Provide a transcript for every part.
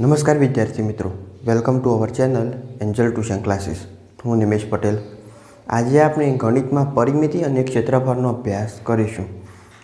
નમસ્કાર વિદ્યાર્થી મિત્રો. Welcome to our channel angel tuition classes હું નિમેશ પટેલ. આજે આપણે ગણિતમાં પરિમિતિ અને ક્ષેત્રફળનો અભ્યાસ કરીશું.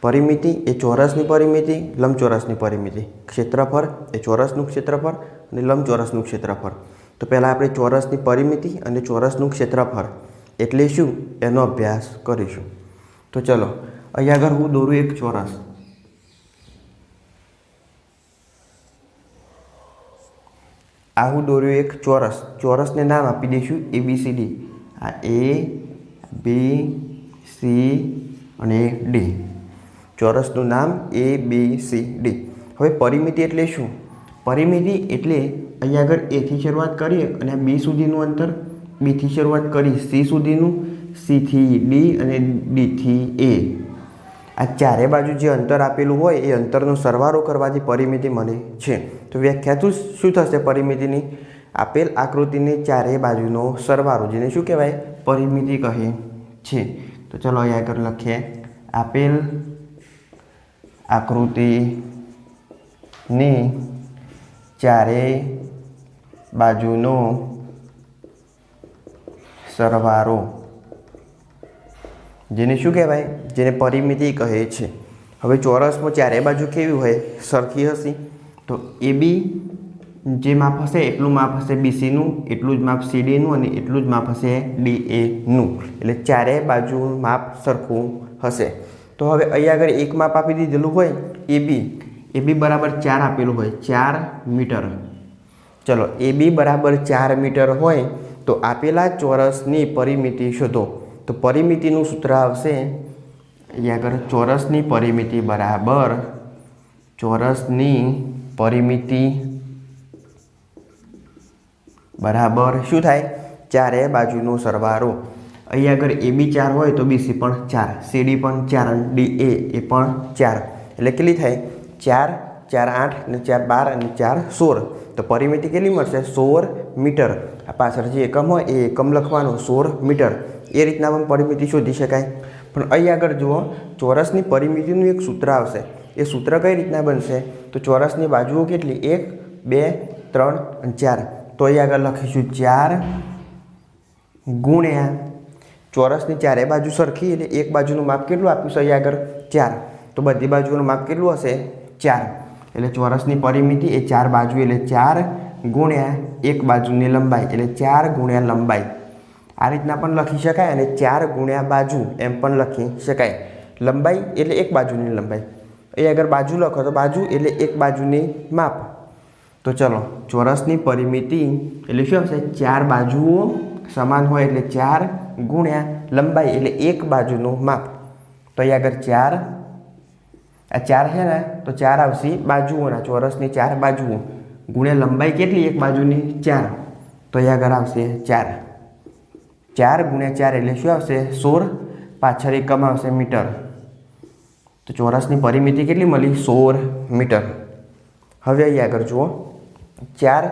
પરિમિતિ એ ચોરસની પરિમિતિ, લંબચોરસની પરિમિતિ. ક્ષેત્રફળ એ ચોરસનું ક્ષેત્રફળ અને લંબચોરસનું ક્ષેત્રફળ. તો પહેલાં આપણે ચોરસની પરિમિતિ અને ચોરસનું ક્ષેત્રફળ એટલે શું? એનો અભ્યાસ કરીશું. તો ચલો અહીંયા આગળ હું દોરું એક ચોરસ. આ હું દોર્યું એક ચોરસ. ચોરસને નામ આપી દઈશું એ બી સી ડી આ એ બી સી અને ડી ચોરસનું નામ એ બી સી ડી હવે પરિમિતિ એટલે શું? પરિમિતિ એટલે અહીંયા આગળ એથી શરૂઆત કરીએ અને બી સુધીનું અંતર બીથી શરૂઆત કરી સી સુધીનું સીથી ડી અને ડીથી એ આ ચારે બાજુ જે અંતર આપેલું હોય એ અંતરનો સરવાળો કરવાથી પરિમિતિ મળે છે. તો વ્યાખ્યા શું થશે? પરિમિતિની આપેલ આકૃતિની ચારે બાજુનો સરવાળો, જેને શું કહેવાય? પરિમિતિ કહે છે. તો ચલો અહીંયા આગળ લખીએ. આપેલ આકૃતિની ચારે બાજુનો સરવાળો. જેને શું કહેવાય? જેને પરિમિતિ કહે છે. હવે ચોરસમાં ચારે બાજુ કેવી હોય? સરખી હશે. તો એ બી જે માપ હશે એટલું માપ હશે બીસીનું, એટલું જ માપ સીડીનું અને એટલું જ માપ હશે ડી એનું એટલે ચારે બાજુ માપ સરખું હશે. તો હવે અહીંયા આગળ એક માપ આપી દીધેલું હોય, એ બી. એ બી બરાબર ચાર આપેલું હોય. ચાર મીટર. ચલો, એ બી બરાબર ચાર મીટર હોય, તો આપેલા ચોરસની પરિમિતિ શોધો. તો પરિમિતિનું સૂત્ર આવશે. અહીંયા આગળ ચોરસની પરિમિતિ બરાબર. ચોરસની પરિમિતિ બરાબર શું થાય? ચારે બાજુનો સરવારો અહીંયા આગળ એ બી ચાર હોય તો બીસી પણ ચાર. સીડી પણ ચાર ડી એ એ પણ ચાર. એટલે કેટલી થાય? ચાર ચાર આઠ અને ચાર બાર અને ચાર સોળ. તો પરિમિતિ કેટલી મળશે? સોળ મીટર. આ પાછળ જે એકમ હોય એ એકમ લખવાનો સોળ મીટર. એ રીતના પણ પરિમિતિ શોધી શકાય. પણ અહીં આગળ જુઓ, ચોરસની પરિમિતિનું એક સૂત્ર આવશે. એ સૂત્ર કઈ રીતના બનશે? તો ચોરસની બાજુઓ કેટલી? એક, બે, ત્રણ અને ચાર. તો અહીં આગળ લખીશું ચાર ગુણ્યા ચોરસની ચારે બાજુ સરખી એટલે એક બાજુનું માપ કેટલું આપ્યું છે અહીં આગળ? ચાર. તો બધી બાજુનું માપ કેટલું હશે? ચાર. એટલે ચોરસની પરિમિતિ એ ચાર બાજુ, એટલે ચાર ગુણ્યા એક બાજુની લંબાઈ, એટલે ચાર ગુણ્યા લંબાઈ. આ રીતના પણ લખી શકાય અને ચાર ગુણ્યા બાજુ એમ પણ લખી શકાય. લંબાઈ એટલે એક બાજુની લંબાઈ. એ અગર બાજુ લખો તો બાજુ એટલે એક બાજુની માપ. તો ચલો, ચોરસની પરિમિતિ એટલે શું આવશે? ચાર બાજુઓ સમાન હોય એટલે ચાર ગુણ્યા લંબાઈ એટલે એક બાજુનું માપ. તો અહીં આગળ ચાર, આ ચાર છે ને, તો ચાર આવશે બાજુઓના, ચોરસની ચાર બાજુઓ. ગુણ્યા લંબાઈ કેટલી? એક બાજુની ચાર. તો અહીં આગળ આવશે ચાર. ચાર ગુણ્યા ચાર એટલે શું આવશે? સોળ. પાછળ એકમ આવશે મીટર. તો ચોરસની પરિમિતિ કેટલી મળી? સોળ મીટર. હવે અહીં આગળ જુઓ. ચાર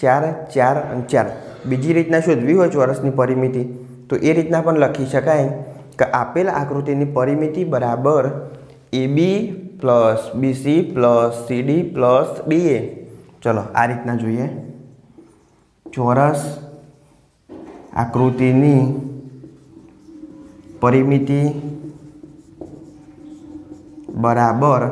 ચાર ચાર અને ચાર. બીજી રીતના શોધવી હોય ચોરસની પરિમિતિ, તો એ રીતના પણ લખી શકાય કે આપેલ આકૃતિની પરિમિતિ બરાબર A B plus B C plus C D plus D A ચલો, આ રીતના જોઈએ. ચોરસ આકૃતિની પરિમિતિ બરાબર.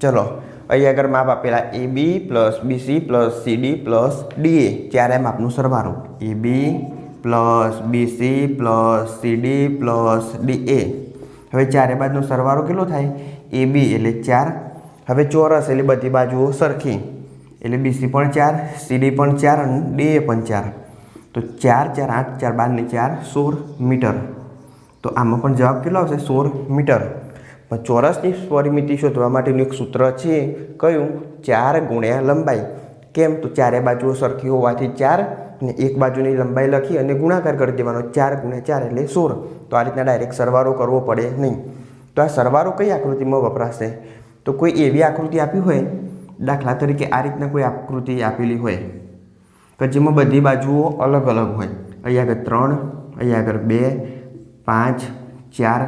ચલો, અહીં આગળ માપ આપેલા A B plus B C plus C D plus D A ત્યારે માપનું સરવાળો A B plus B C plus C D plus D A હવે ચારે બાજુનો સરવાળો કેટલો થાય? એ બી એટલે ચાર. હવે ચોરસ એટલે બધી બાજુઓ સરખી. એટલે બીસી પણ ચાર સીડી પણ ચાર અને ડીએ પણ ચાર. તો ચાર ચાર, આઠ, ચાર બારની ચાર, સોળ મીટર. તો આમાં પણ જવાબ કેટલો આવશે? સોળ મીટર. પણ ચોરસની પરિમિતિ શોધવા માટેનું એક સૂત્ર છે, કયું? ચાર ગુણ્યા લંબાઈ. કેમ? તો ચારે બાજુઓ સરખી હોવાથી ચાર અને એક બાજુની લંબાઈ લખી અને ગુણાકાર કરી દેવાનો. ચાર ગુણ્યા ચાર એટલે સોળ. તો આ રીતના ડાયરેક્ટ સરવારો કરવો પડે નહીં. તો આ સરવારો કઈ આકૃતિમાં વપરાશે? તો કોઈ એવી આકૃતિ આપી હોય? દાખલા તરીકે આ રીતના કોઈ આકૃતિ આપેલી હોય. કે જેમાં બધી બાજુઓ અલગ અલગ હોય. અહીંયા આગળ ત્રણ અહીંયા આગળ બે, પાંચ, ચાર.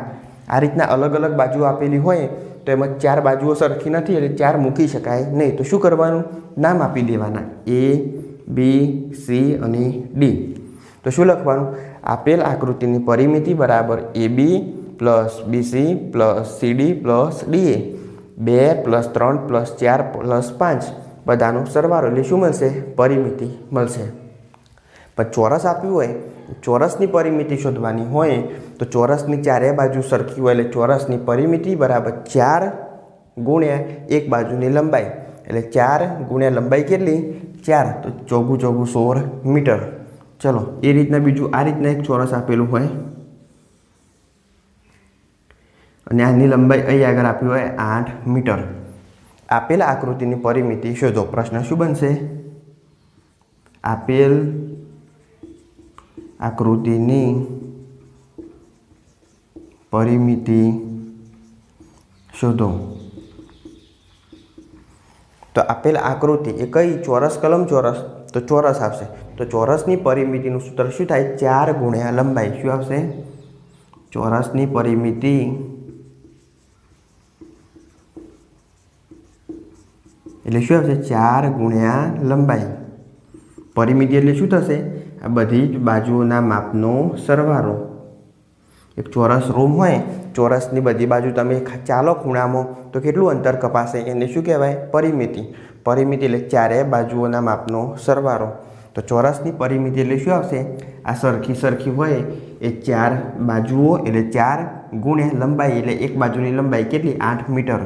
આ રીતના અલગ અલગ બાજુ આપેલી હોય તો એમાં ચાર બાજુઓ સરખી નથી એટલે ચાર મૂકી શકાય નહીં. તો શું કરવાનું? નામ આપી દેવાના. એ, બી, સી અને ડી. તો શું લખવાનું? આપેલ આકૃતિની પરિમિતિ બરાબર A B plus B C plus C D plus D A બે પ્લસ ત્રણ પ્લસ ચાર પ્લસ પાંચ. બધાનો સરવાળો એટલે શું મળશે, પરિમિતિ મળશે. પણ ચોરસ આપ્યું હોય, ચોરસની પરિમિતિ શોધવાની હોય, તો ચોરસની ચારે બાજુ સરખી હોય એટલે ચોરસની પરિમિતિ બરાબર ચાર ગુણ્યા એક બાજુની લંબાઈ. એટલે ચાર ગુણ્યા લંબાઈ કેટલી? ચાર. તો ચોગું ચોગું સોળ મીટર. ચલો, એ રીતના બીજું આ રીતના એક ચોરસ આપેલું હોય. અને આની લંબાઈ અહીં આગળ આપ્યું હોય આઠ મીટર. આપેલ આકૃતિની પરિમિતિ શોધો. પ્રશ્ન શું બનશે? આપેલ આકૃતિની પરિમિતિ શોધો. તો આપેલ આકૃતિ એ કઈ ચોરસ કલમ ચોરસ? તો ચોરસ આવશે. તો ચોરસની પરિમિતિનું સૂત્ર શું થાય? ચાર ગુણ્યા લંબાઈ. શું આવશે? ચોરસની પરિમિતિ એટલે શું આવશે ચાર ગુણ્યા લંબાઈ. પરિમિતિ એટલે શું થશે? આ બધી જ બાજુઓના માપનો સરવાળો. એક ચોરસ રૂમ હોય, ચોરસની બધી બાજુ તમે ચાલો ખૂણામાં તો કેટલું અંતર કપાશે? એને શું કહેવાય? પરિમિતિ પરિમિતિ એટલે ચારે બાજુઓના માપનો સરવાળો. તો ચોરસની પરિમિતિ એટલે શું આવશે? આ સરખી સરખી હોય, એ ચાર બાજુઓ એટલે ચાર ગુણ્યા લંબાઈ એટલે એક બાજુની લંબાઈ કેટલી? આઠ મીટર.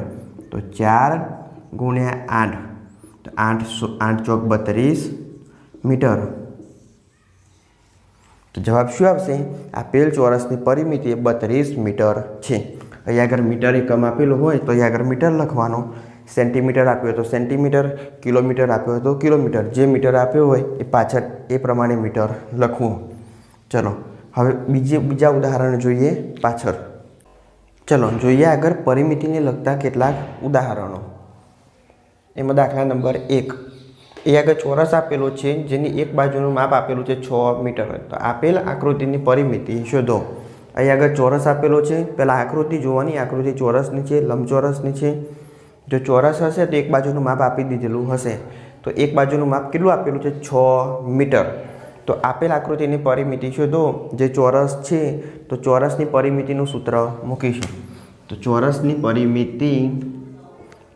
તો ચાર ગુણ્યા આઠ. તો આઠ આઠ ચોક બત્રીસ મીટર. તો જવાબ શું આવશે? આપેલ ચોરસની પરિમિતિ એ બત્રીસ મીટર છે. અહીંયા આગળ મીટર એકમ આપેલું હોય તો અહીંયા આગળ મીટર લખવાનો. સેન્ટીમીટર આપ્યો તો સેન્ટીમીટર, કિલોમીટર આપ્યો તો કિલોમીટર. જે મીટર આપ્યો હોય એ પાછળ એ પ્રમાણે મીટર લખવું. ચલો, હવે બીજે, બીજા ઉદાહરણ જોઈએ પાછળ. ચલો, જોઈએ આગળ પરિમિતિને લગતા કેટલાક ઉદાહરણો. એમાં દાખલા નંબર એક. એ આગળ ચોરસ આપેલો છે, જેની એક બાજુનું માપ આપેલું છે છ મીટર તો આપેલ આકૃતિની પરિમિતિ શોધો. અહીં આગળ ચોરસ આપેલો છે, પહેલાં આકૃતિ જોવાની, આકૃતિ ચોરસની છે, લંબચોરસની છે. જો ચોરસ હશે, તો એક બાજુનું માપ આપી દીધેલું હશે. તો એક બાજુનું માપ કેટલું આપેલું છે? છ મીટર. તો આપેલ આકૃતિની પરિમિતિ શોધો. જે ચોરસ છે, તો ચોરસની પરિમિતિનું સૂત્ર મૂકીશું. તો ચોરસની પરિમિતિ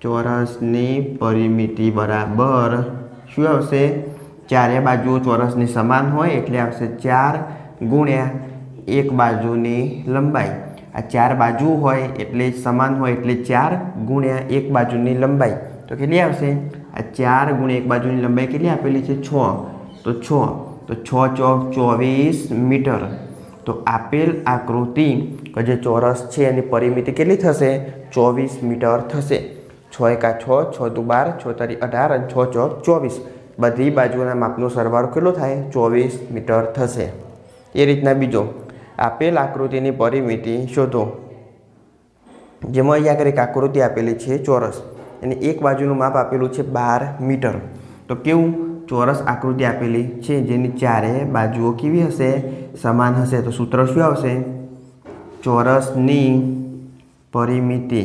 ચોરસની પરિમિતિ બરાબર. શું આવશે? ચારે બાજુઓ ચોરસની સમાન હોય એટલે આવશે ચાર ગુણ્યા એક બાજુની લંબાઈ. આ ચાર બાજુ હોય એટલે સમાન હોય એટલે ચાર ગુણ્યા એક બાજુની લંબાઈ. તો કેટલી આવશે? આ ચાર ગુણ્યા એક બાજુની લંબાઈ કેટલી આપેલી છે? છ. તો છ. તો છ ચોક ચોવીસ મીટર. તો આપેલ આકૃતિ જે ચોરસ છે એની પરિમિતિ કેટલી થશે? ચોવીસ મીટર થશે. છ એકા છ છ દુ બાર, છ તારી અઢાર અને છ ચોક ચોવીસ. બધી બાજુના માપનો સરવાળો કેટલો થાય? ચોવીસ મીટર થશે. એ રીતના બીજો, આપેલ આકૃતિની પરિમિતિ શોધો. જેમાં અહીંયા આગળ એક આકૃતિ આપેલી છે ચોરસ. અને એક બાજુનું માપ આપેલું છે બાર મીટર. તો કેવું? ચોરસ આકૃતિ આપેલી છે જેની ચારે બાજુઓ કેવી હશે? સમાન હશે. તો સૂત્ર શું આવશે? ચોરસની પરિમિતિ.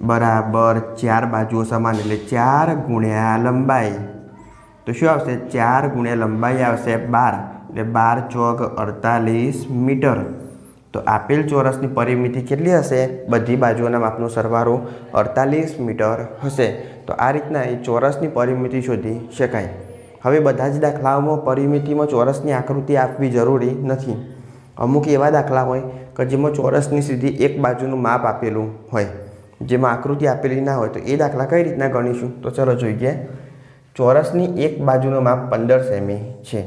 બરાબર ચાર બાજુઓ સમાન એટલે ચાર ગુણ્યા લંબાઈ. તો શું આવશે? ચાર ગુણ્યા લંબાઈ આવશે બાર. એટલે બાર ચોક અડતાલીસ મીટર. તો આપેલ ચોરસની પરિમિતિ કેટલી હશે? બધી બાજુઓના માપનો સરવારો અડતાલીસ મીટર હશે. તો આ રીતના એ ચોરસની પરિમિતિ શોધી શકાય. હવે બધા જ દાખલાઓમાં પરિમિતિમાં ચોરસની આકૃતિ આપવી જરૂરી નથી. અમુક એવા દાખલા હોય કે જેમાં ચોરસની સીધી એક બાજુનું માપ આપેલું હોય. જેમાં આકૃતિ આપેલી ના હોય તો એ દાખલા કઈ રીતના ગણીશું? તો ચલો જોઈએ ચોરસની એક બાજુનું માપ પંદર સેમી છે.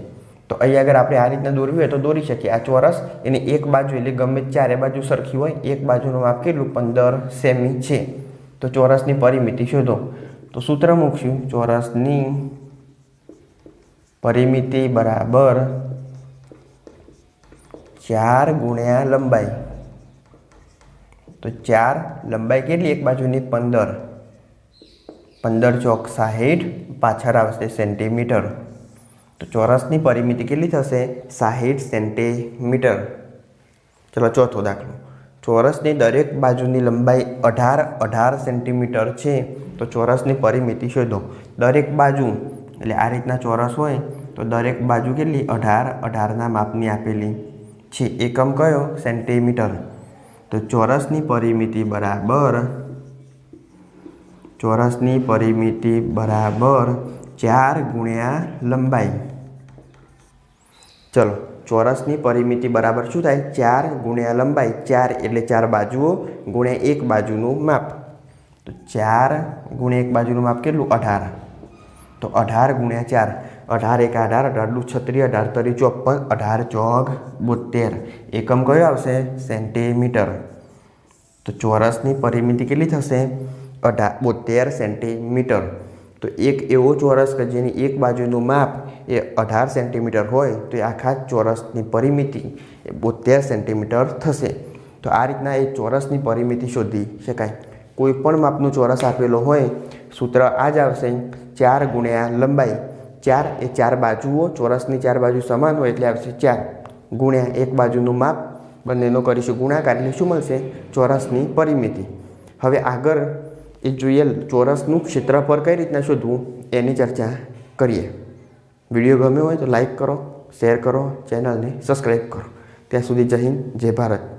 તો અહીં આગળ આપણે આ રીતના દોરવી હોય તો દોરી શકીએ. આ ચોરસ એની એક બાજુ એટલે ગમે ચારે બાજુ સરખી હોય, એક બાજુનું માપ કેટલું? પંદર સેમી છે. તો ચોરસની પરિમિતિ શોધો. તો સૂત્ર મૂકશું. ચોરસની પરિમિતિ બરાબર ચાર ગુણ્યા લંબાઈ. તો ચાર લંબાઈ કેટલી? એક બાજુની પંદર. પંદર ચોક સાહીઠ, પાછળ આવશે સેન્ટીમીટર. તો ચોરસની પરિમિતિ કેટલી થશે? સાહીઠ સેન્ટીમીટર. ચલો ચોથો દાખલો. ચોરસની દરેક બાજુની લંબાઈ અઢાર અઢાર સેન્ટીમીટર છે. તો ચોરસની પરિમિતિ શોધો. દરેક બાજુ, એટલે આ રીતના ચોરસ હોય, તો દરેક બાજુ કેટલી? અઢાર. અઢારના માપની આપેલી છે. એકમ કયો? સેન્ટીમીટર. તો ચોરસની પરિમિતિ બરાબર ચોરસની પરિમિતિ બરાબર ચાર ગુણ્યા લંબાઈ. ચલો, ચોરસની પરિમિતિ બરાબર શું થાય? ચાર ગુણ્યા લંબાઈ. ચાર એટલે ચાર બાજુઓ ગુણ્યા એક બાજુનું માપ. તો ચાર ગુણ્યા એક બાજુનું માપ કેટલું? અઢાર. તો અઢાર ગુણ્યા ચાર. અઢાર એક અઢાર અઢાર દુ છત્રીસ અઢાર તરી ચોપન અઢાર ચોક બોતેર એકમ કયો આવશે? સેન્ટીમીટર. તો ચોરસની પરિમિતિ કેટલી થશે? અઢાર બોતેર સેન્ટીમીટર. તો એક એવો ચોરસ કે જેની એક બાજુનું માપ એ અઢાર સેન્ટીમીટર હોય, તો એ આખા ચોરસની પરિમિતિ એ બોતેર સેન્ટીમીટર થશે. તો આ રીતના એ ચોરસની પરિમિતિ શોધી શકાય. કોઈ પણ માપનું ચોરસ આપેલો હોય, સૂત્ર આ જ આવશે. ચાર ગુણ્યા લંબાઈ. ચાર, એ ચાર બાજુઓ, ચોરસની ચાર બાજુ સમાન હોય એટલે આવશે ચાર. ગુણ્યા એક બાજુનું માપ, બંનેનો કરીશું ગુણાકાર એટલે શું મળશે? ચોરસની પરિમિતિ. હવે આગળ એ જોઈએ ચોરસનું ક્ષેત્રફળ કઈ રીતના શોધવું, એની ચર્ચા કરીએ. વીડિયો ગમ્યો હોય તો લાઈક કરો, શેર કરો, ચેનલને સબસ્ક્રાઈબ કરો. ત્યાં સુધી જય હિન્દ, જય ભારત.